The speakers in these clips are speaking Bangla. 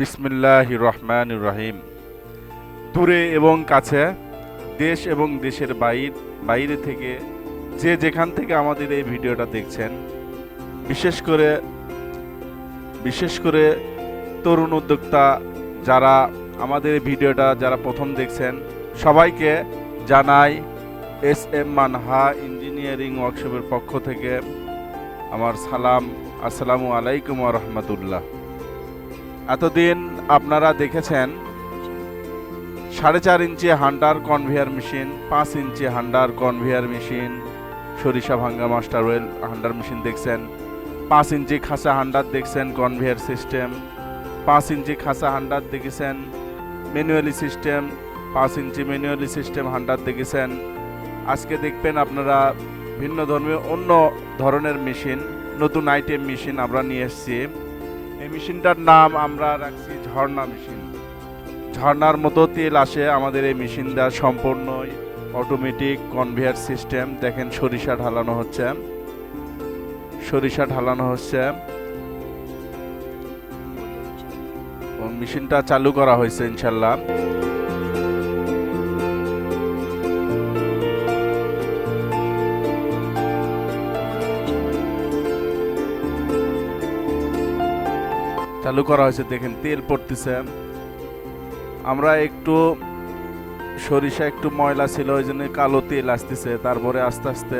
বিসমিল্লাহ রহমান রহিম। দূরে এবং কাছে, দেশ এবং দেশের বাইর, বাইরে থেকে যে যেখান থেকে আমাদের এই ভিডিওটা দেখছেন, বিশেষ করে বিশেষ করে তরুণ উদ্যোক্তা যারা আমাদের ভিডিওটা যারা প্রথম দেখছেন, সবাইকে জানাই এস এম মানহা ইঞ্জিনিয়ারিং ওয়ার্কশপের পক্ষ থেকে আমার সালাম, আসসালামু আলাইকুম রহমতুল্লাহ। এতদিন আপনারা দেখেছেন, সাড়ে চার ইঞ্চি হান্ডার কনভেয়ার মেশিন, পাঁচ ইঞ্চি হান্ডার কনভেয়ার মেশিন, সরিষা ভাঙ্গা মাস্টার ওয়েল হান্ডার মেশিন দেখছেন, পাঁচ ইঞ্চি খাসা হান্ডার দেখছেন কনভেয়ার সিস্টেম, পাঁচ ইঞ্চি খাসা হান্ডার দেখেছেন ম্যানুয়ালি সিস্টেম, পাঁচ ইঞ্চি ম্যানুয়ালি সিস্টেম হান্ডার দেখেছেন। আজকে দেখবেন আপনারা ভিন্ন ধর্মীয়, অন্য ধরনের মেশিন, নতুন আইটেম মেশিন আমরা নিয়ে এসেছি। এই মেশিনটার নাম আমরা রাখছি ঝর্ণা মেশিন। ঝর্ণার মতো তেল আসে আমাদের এই মেশিনটা সম্পূর্ণই অটোমেটিক কনভেয়ার সিস্টেম দেখেন সরিষা ঢালানো হচ্ছে। সরিষা ঢালানো হচ্ছে। মেশিনটা চালু করা হয়েছে, ইনশাল্লাহ। চালু করা হয়েছে, দেখেন তেল পড়তেছে। আমরা একটু সরিষা, একটু ময়লা ছিল, ওই জন্য কালো তেল আসতেছে। তারপরে আস্তে আস্তে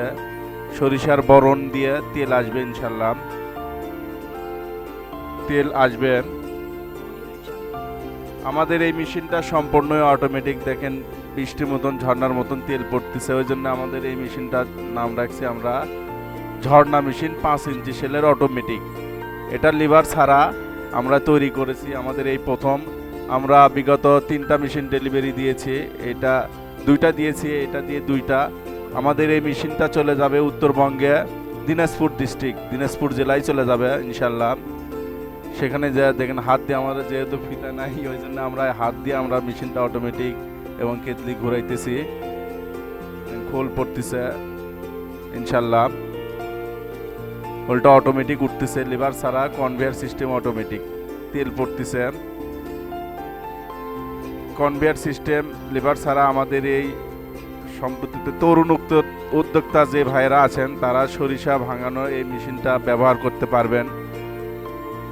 সরিষার বরণ দিয়ে তেল আসবে ইনশাল্লাহ তেল আসবে। আমাদের এই মেশিনটা সম্পূর্ণই অটোমেটিক দেখেন বৃষ্টির মতন, ঝর্ণার মতন তেল পড়তেছে। ওই জন্য আমাদের এই মেশিনটার নাম রাখছি আমরা ঝর্ণা মেশিন পাঁচ ইঞ্চি সেলের অটোমেটিক এটা লিভার ছাড়া আমরা তৈরি করেছি আমাদের এই প্রথম। আমরা বিগত তিনটা মেশিন ডেলিভারি দিয়েছি। এটা দুইটা দিয়েছি, এটা দিয়ে দুইটা। আমাদের এই মেশিনটা চলে যাবে উত্তরবঙ্গে দিনাজপুর ডিস্ট্রিক্ট দিনাজপুর জেলায় চলে যাবে ইনশাল্লাহ সেখানে যে দেখেন, হাত দিয়ে আমাদের যেহেতু ফিতা নাই, ওই জন্য আমরা হাত দিয়ে আমরা মেশিনটা অটোমেটিক এবং কেতলি ঘুরাইতেছি। খোল পড়তেছে ইনশাল্লাহ ওলটা অটোমেটিক উঠতেছে লিভার ছাড়া কনভেয়ার সিস্টেম অটোমেটিক তেল পড়তেছে কনভেয়ার সিস্টেম লিভার ছাড়া আমাদের এই সম্প্রতিতে তরুণ উদ্যোক্তা যে ভাইরা আছেন তারা সরিষা ভাঙানো এই মেশিনটা ব্যবহার করতে পারবেন।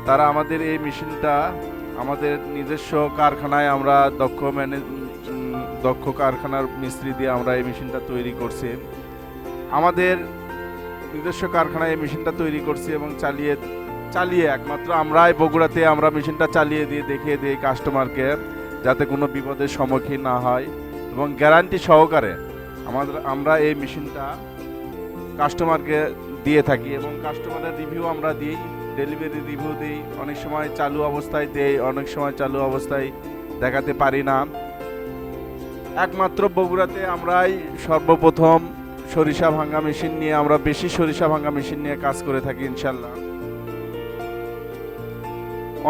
তারা আমাদের এই মেশিনটা আমাদের নিজস্ব কারখানায় আমরা দক্ষ ম্যানেজ উম, দক্ষ কারখানার মিস্ত্রি দিয়ে আমরা এই মেশিনটা তৈরি করছি। আমাদের নিজস্ব কারখানায় এই মেশিনটা তৈরি করছি এবং চালিয়ে চালিয়ে একমাত্র আমরাই বগুড়াতে আমরা মেশিনটা চালিয়ে দিয়ে দেখিয়ে দিই কাস্টমারকে যাতে কোনো বিপদের সম্মুখীন না হয় এবং গ্যারান্টি সহকারে আমাদের, আমরা এই মেশিনটা কাস্টমারকে দিয়ে থাকি এবং কাস্টমারের রিভিউ আমরা দিই, ডেলিভারি রিভিউ দিই, অনেক সময় চালু অবস্থায় দেই, অনেক সময় চালু অবস্থায় দেখাতে পারি না। একমাত্র বগুড়াতে আমরাই সর্বপ্রথম সরিষা ভাঙ্গা মেশিন নিয়ে, আমরা বেশি সরিষা ভাঙ্গা মেশিন নিয়ে কাজ করে থাকি ইনশাল্লাহ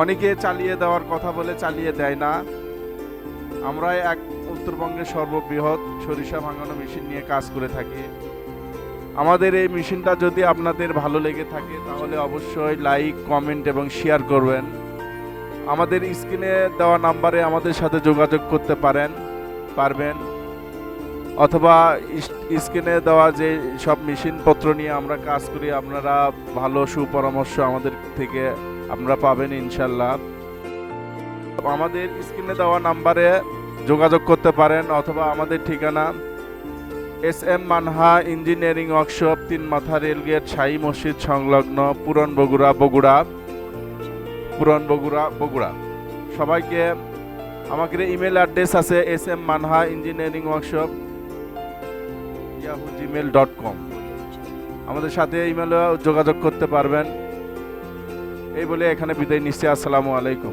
অনেকে চালিয়ে দেওয়ার কথা বলে চালিয়ে দেয় না। আমরা এক উত্তরবঙ্গের সর্ববৃহৎ সরিষা ভাঙানো মেশিন নিয়ে কাজ করে থাকি। আমাদের এই মেশিনটা যদি আপনাদের ভালো লেগে থাকে, তাহলে অবশ্যই লাইক, কমেন্ট এবং শেয়ার করবেন। আমাদের স্ক্রিনে দেওয়া নাম্বারে আমাদের সাথে যোগাযোগ করতে পারেন, পারবেন। অথবা স্ক্রিনে দেওয়া যে সব মেশিনপত্র নিয়ে আমরা কাজ করি, আপনারা ভালো সুপরামর্শ আমাদের থেকে আপনারা পাবেন ইনশাল্লাহ। আমাদের স্ক্রিনে দেওয়া নাম্বারে যোগাযোগ করতে পারেন অথবা আমাদের ঠিকানা S M Manha engineering workshop তিন মাথা রেলগেট, শাহী মসজিদ সংলগ্ন পুরন বগুড়া। বগুড়া পুরন বগুড়া। বগুড়া সবাইকে আমাদের ইমেল অ্যাড্রেস আছে S M Manha engineering workshop Yahoo Gmail dot com আমাদের সাথে ইমেলে যোগাযোগ করতে পারবেন। এই বলে এখানে বিদায় নিচ্ছি। আসসালামু আলাইকুম।